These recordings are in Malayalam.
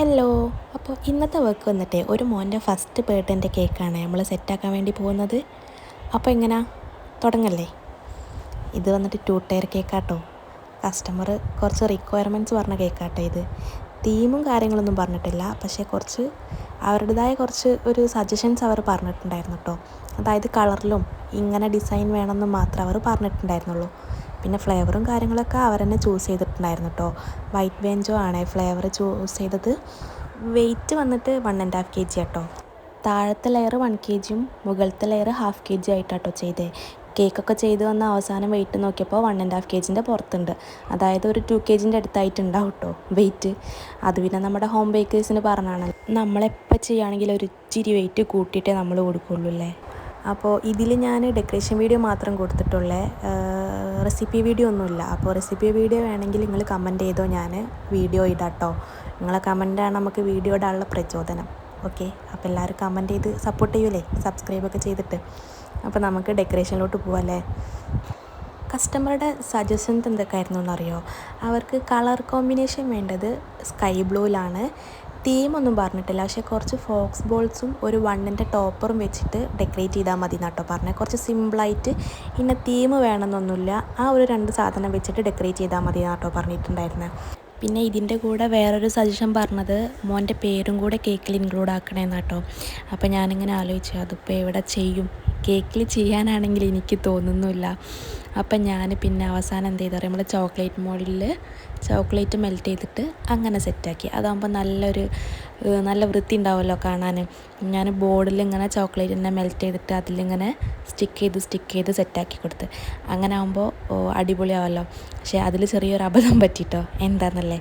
ഹലോ. അപ്പോൾ ഇന്നത്തെ വർക്ക് വന്നിട്ട് ഒരു മോന്റെ ഫസ്റ്റ് ബർത്ത്ഡേന്റെ കേക്കാണ് നമ്മൾ സെറ്റാക്കാൻ വേണ്ടി പോകുന്നത്. അപ്പോൾ എങ്ങനാ? തുടങ്ങല്ലേ? ഇത് വന്നിട്ട് ടു ടയർ കേക്കാട്ടോ കസ്റ്റമർ കുറച്ച് റിക്വയർമെന്റ്സ് പറഞ്ഞ കേക്കാട്ടോ ഇത്. തീമും കാര്യങ്ങളൊന്നും പറഞ്ഞിട്ടില്ല. പക്ഷേ കുറച്ച് അവരുടേതായ കുറച്ച് ഒരു സജഷൻസ് അവർ പറഞ്ഞിട്ടുണ്ടായിരുന്നു കേട്ടോ അതായത് കളറിലും ഇങ്ങനെ ഡിസൈൻ വേണമെന്ന് മാത്രം അവർ പറഞ്ഞിട്ടുണ്ടായിരുന്നുള്ളൂ. പിന്നെ ഫ്ലേവറും കാര്യങ്ങളൊക്കെ അവർ തന്നെ ചൂസ് ചെയ്തിട്ടുണ്ടായിരുന്നു കേട്ടോ വൈറ്റ് വെഞ്ചോ ആണ് ഫ്ലേവർ ചൂസ് ചെയ്തത്. വെയിറ്റ് വന്നിട്ട് one and half K G കേട്ടോ താഴത്തെ ലെയർ വൺ കെ ജിയും മുകളിലത്തെ ലെയർ ഹാഫ് കെ ജി ആയിട്ടാട്ടോ ചെയ്തേ. കേക്കൊക്കെ ചെയ്ത് വന്ന അവസാനം വെയിറ്റ് നോക്കിയപ്പോൾ വൺ ആൻഡ് ഹാഫ് കെ ജിന്റെ പുറത്തുണ്ട്. അതായത് ഒരു ടു കെ ജിന്റെ അടുത്തായിട്ടുണ്ടാവും കേട്ടോ വെയിറ്റ് അത് പിന്നെ നമ്മുടെ ഹോം ബേക്കേഴ്സിന് പറഞ്ഞാണ്. നമ്മളെപ്പോൾ ചെയ്യുകയാണെങ്കിൽ ഒരു ഇച്ചിരി വെയിറ്റ് കൂട്ടിയിട്ടേ നമ്മൾ കൊടുക്കുള്ളൂ അല്ലേ അപ്പോൾ ഇതിൽ ഞാൻ ഡെക്കറേഷൻ വീഡിയോ മാത്രം കൊടുത്തിട്ടുള്ളേ. റെസിപ്പി വീഡിയോ ഒന്നുമില്ല. അപ്പോൾ റെസിപ്പി വീഡിയോ വേണമെങ്കിൽ നിങ്ങൾ കമന്റ് ചെയ്തോ ഞാൻ വീഡിയോ ഇടാട്ടോ. നിങ്ങളെ കമന്റാണ് നമുക്ക് വീഡിയോ ഇടാനുള്ള പ്രചോദനം. ഓക്കെ? അപ്പോൾ എല്ലാവരും കമന്റ് ചെയ്ത് സപ്പോർട്ട് ചെയ്യൂലേ? സബ്സ്ക്രൈബൊക്കെ ചെയ്തിട്ട്. അപ്പോൾ നമുക്ക് ഡെക്കറേഷനിലോട്ട് പോവാല്ലേ? കസ്റ്റമറുടെ സജഷൻസ് എന്തൊക്കെയായിരുന്നു എന്നറിയോ? അവർക്ക് കളർ കോമ്പിനേഷൻ വേണ്ടത് സ്കൈ ബ്ലൂവിലാണ് തീമൊന്നും പറഞ്ഞിട്ടില്ല. പക്ഷേ കുറച്ച് ഫോക്സ് ബോൾസും ഒരു വണ്ണിന്റെ ടോപ്പറും വെച്ചിട്ട് ഡെക്കറേറ്റ് ചെയ്താൽ മതി എന്നാട്ടോ പറഞ്ഞത് കുറച്ച് സിമ്പിളായിട്ട് ഇന്ന തീം വേണമെന്നൊന്നുമില്ല. ആ ഒരു രണ്ട് സാധനം വെച്ചിട്ട് ഡെക്കറേറ്റ് ചെയ്താൽ മതി എന്നാട്ടോ പറഞ്ഞിട്ടുണ്ടായിരുന്നത് പിന്നെ ഇതിന്റെ കൂടെ വേറൊരു സജഷൻ പറഞ്ഞത് മോന്റെ പേരും കൂടെ കേക്കിൽ ഇൻക്ലൂഡ് ആക്കണേന്നാട്ടോ അപ്പോൾ ഞാനിങ്ങനെ ആലോചിച്ചു അതിപ്പോൾ എവിടെ ചെയ്യും? കേക്കിൽ ചെയ്യാനാണെങ്കിൽ എനിക്ക് തോന്നുന്നില്ല. അപ്പം ഞാൻ പിന്നെ അവസാനം എന്ത് ചെയ്താൽ നമ്മൾ ചോക്ലേറ്റ് മോഡലിൽ ചോക്ലേറ്റ് മെൽറ്റ് ചെയ്തിട്ട് അങ്ങനെ സെറ്റാക്കി അതാകുമ്പോൾ നല്ലൊരു നല്ല വൃത്തി ഉണ്ടാവുമല്ലോ കാണാൻ. ഞാൻ ബോർഡിൽ ഇങ്ങനെ ചോക്ലേറ്റ് തന്നെ മെൽറ്റ് ചെയ്തിട്ട് അതിലിങ്ങനെ സ്റ്റിക്ക് ചെയ്ത് സ്റ്റിക്ക് ചെയ്ത് സെറ്റാക്കി കൊടുത്ത്. അങ്ങനെ ആകുമ്പോൾ അടിപൊളിയാവല്ലോ. പക്ഷേ അതിൽ ചെറിയൊരു അബദ്ധം പറ്റിയിട്ടോ എന്താണെന്നല്ലേ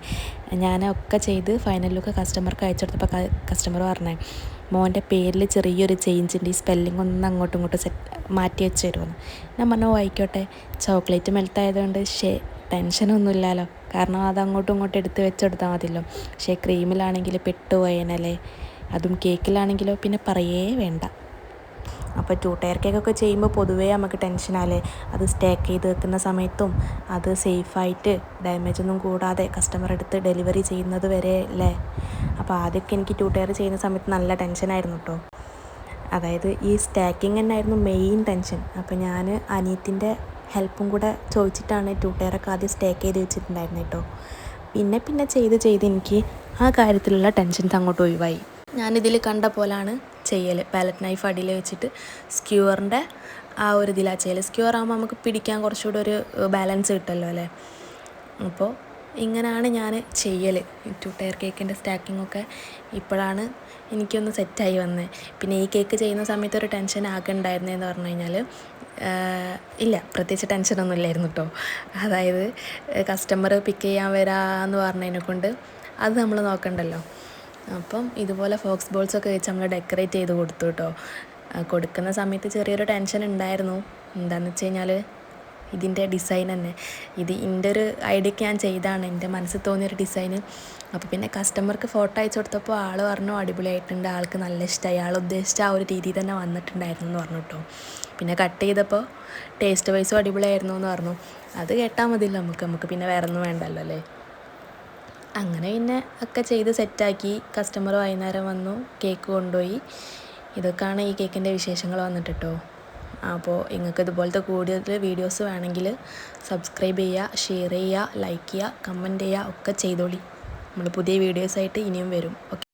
ഞാനൊക്കെ ചെയ്ത് ഫൈനൽ ലുക്ക് കസ്റ്റമർക്ക് അയച്ചു കൊടുത്തപ്പോൾ കസ്റ്റമർ പറഞ്ഞേ മോന്റെ പേരിൽ ചെറിയൊരു ചേഞ്ച് ഉണ്ട്. ഈ സ്പെല്ലിംഗ് ഒന്ന് അങ്ങോട്ടും ഇങ്ങോട്ടും സെറ്റ് മാറ്റി വെച്ച് തരുമെന്ന് ഞാൻ പറഞ്ഞു ആയിക്കോട്ടെ. ചോക്ലേറ്റ് മെൽറ്റ് ആയതുകൊണ്ട് ഷേ ടെൻഷനൊന്നുമില്ലല്ലോ. കാരണം അത് അങ്ങോട്ടും ഇങ്ങോട്ടും എടുത്ത് വെച്ചെടുത്താൽ മതിയല്ലോ. പക്ഷേ ക്രീമിലാണെങ്കിൽ പെട്ടുപോയനല്ലേ അതും കേക്കിലാണെങ്കിലോ പിന്നെ പറയേ വേണ്ട. അപ്പോൾ ടു ടയർ കേക്കൊക്കെ ചെയ്യുമ്പോൾ പൊതുവേ നമുക്ക് ടെൻഷനാലേ അത് സ്റ്റേക്ക് ചെയ്ത് വെക്കുന്ന സമയത്തും അത് സേഫായിട്ട് ഡാമേജ് ഒന്നും കൂടാതെ കസ്റ്റമർ എടുത്ത് ഡെലിവറി ചെയ്യുന്നത് വരെ അല്ലേ. അപ്പോൾ ആദ്യമൊക്കെ എനിക്ക് ടു ടയർ ചെയ്യുന്ന സമയത്ത് നല്ല ടെൻഷനായിരുന്നു കേട്ടോ. അതായത് ഈ സ്റ്റാക്കിങ് തന്നെയായിരുന്നു മെയിൻ ടെൻഷൻ അപ്പോൾ ഞാൻ അനിയത്തിന്റെ ഹെൽപ്പും കൂടെ ചോദിച്ചിട്ടാണ് ടു ആദ്യം സ്റ്റേക്ക് ചെയ്ത് വെച്ചിട്ടുണ്ടായിരുന്നു കേട്ടോ പിന്നെ പിന്നെ ചെയ്ത് ചെയ്ത് എനിക്ക് ആ കാര്യത്തിലുള്ള ടെൻഷൻസ് അങ്ങോട്ട് ഒഴിവായി. ഞാനിതിൽ കണ്ട പോലാണ് ചെയ്യൽ പാലറ്റ് നൈഫ് അടിയിൽ വെച്ചിട്ട് സ്ക്യൂറിന്റെ ആ ഒരു ഇതിലാണ് ചെയ്യൽ സ്ക്യൂർ ആകുമ്പോൾ നമുക്ക് പിടിക്കാൻ കുറച്ചുകൂടെ ഒരു ബാലൻസ് കിട്ടുമല്ലോ അല്ലേ? അപ്പോൾ ഇങ്ങനെയാണ് ഞാൻ ചെയ്യൽ ടു ടയർ കേക്കിന്റെ സ്റ്റാക്കിംഗ് ഒക്കെ ഇപ്പോഴാണ് എനിക്കൊന്ന് സെറ്റായി വന്നത് പിന്നെ ഈ കേക്ക് ചെയ്യുന്ന സമയത്ത് ഒരു ടെൻഷൻ ആകെ ഉണ്ടായിരുന്നതെന്ന് പറഞ്ഞു കഴിഞ്ഞാൽ ഇല്ല പ്രത്യേകിച്ച് ടെൻഷനൊന്നും ഇല്ലായിരുന്നു കേട്ടോ അതായത് കസ്റ്റമർ പിക്ക് ചെയ്യാൻ വരാമെന്ന് പറഞ്ഞതിനെ കൊണ്ട് അത് നമ്മൾ നോക്കണ്ടല്ലോ. അപ്പം ഇതുപോലെ ഫോക്സ് ബോൾസൊക്കെ വെച്ച് നമ്മൾ ഡെക്കറേറ്റ് ചെയ്ത് കൊടുത്തു കേട്ടോ കൊടുക്കുന്ന സമയത്ത് ചെറിയൊരു ടെൻഷൻ ഉണ്ടായിരുന്നു. എന്താണെന്ന് വെച്ച് കഴിഞ്ഞാൽ ഇതിന്റെ ഡിസൈൻ തന്നെ. ഇത് എന്റെ ഒരു ഐഡിയക്ക് ഞാൻ ചെയ്താണ്. എന്റെ മനസ്സിൽ തോന്നിയൊരു ഡിസൈന് അപ്പോൾ പിന്നെ കസ്റ്റമർക്ക് ഫോട്ടോ അയച്ചു കൊടുത്തപ്പോൾ ആൾ പറഞ്ഞു അടിപൊളിയായിട്ടുണ്ട്. ആൾക്ക് നല്ല ഇഷ്ടമായി ആൾ ഉദ്ദേശിച്ച ആ ഒരു രീതിയിൽ തന്നെ വന്നിട്ടുണ്ടായിരുന്നു എന്ന് പറഞ്ഞു കേട്ടോ പിന്നെ കട്ട് ചെയ്തപ്പോൾ ടേസ്റ്റ് വൈസും അടിപൊളിയായിരുന്നു എന്ന് പറഞ്ഞു. അത് കേട്ടാൽ മതിയല്ലോ നമുക്ക്. നമുക്ക് പിന്നെ വേറെ ഒന്നും വേണ്ടല്ലോ അല്ലേ? അങ്ങനെ പിന്നെ ഒക്കെ ചെയ്ത് സെറ്റാക്കി കസ്റ്റമർ വൈകുന്നേരം വന്നു. കേക്ക് കൊണ്ടുപോയി. ഇതൊക്കെയാണ് ഈ കേക്കിന്റെ വിശേഷങ്ങൾ വന്നിട്ട് കേട്ടോ അപ്പോൾ നിങ്ങൾക്ക് ഇതുപോലത്തെ കൂടുതൽ വീഡിയോസ് വേണമെങ്കിൽ സബ്സ്ക്രൈബ് ചെയ്യുക ഷെയർ ചെയ്യുക ലൈക്ക് ചെയ്യുക കമന്റ് ചെയ്യുക ഒക്കെ ചെയ്തോളി. നമ്മൾ പുതിയ വീഡിയോസായിട്ട് ഇനിയും വരും. ഓക്കെ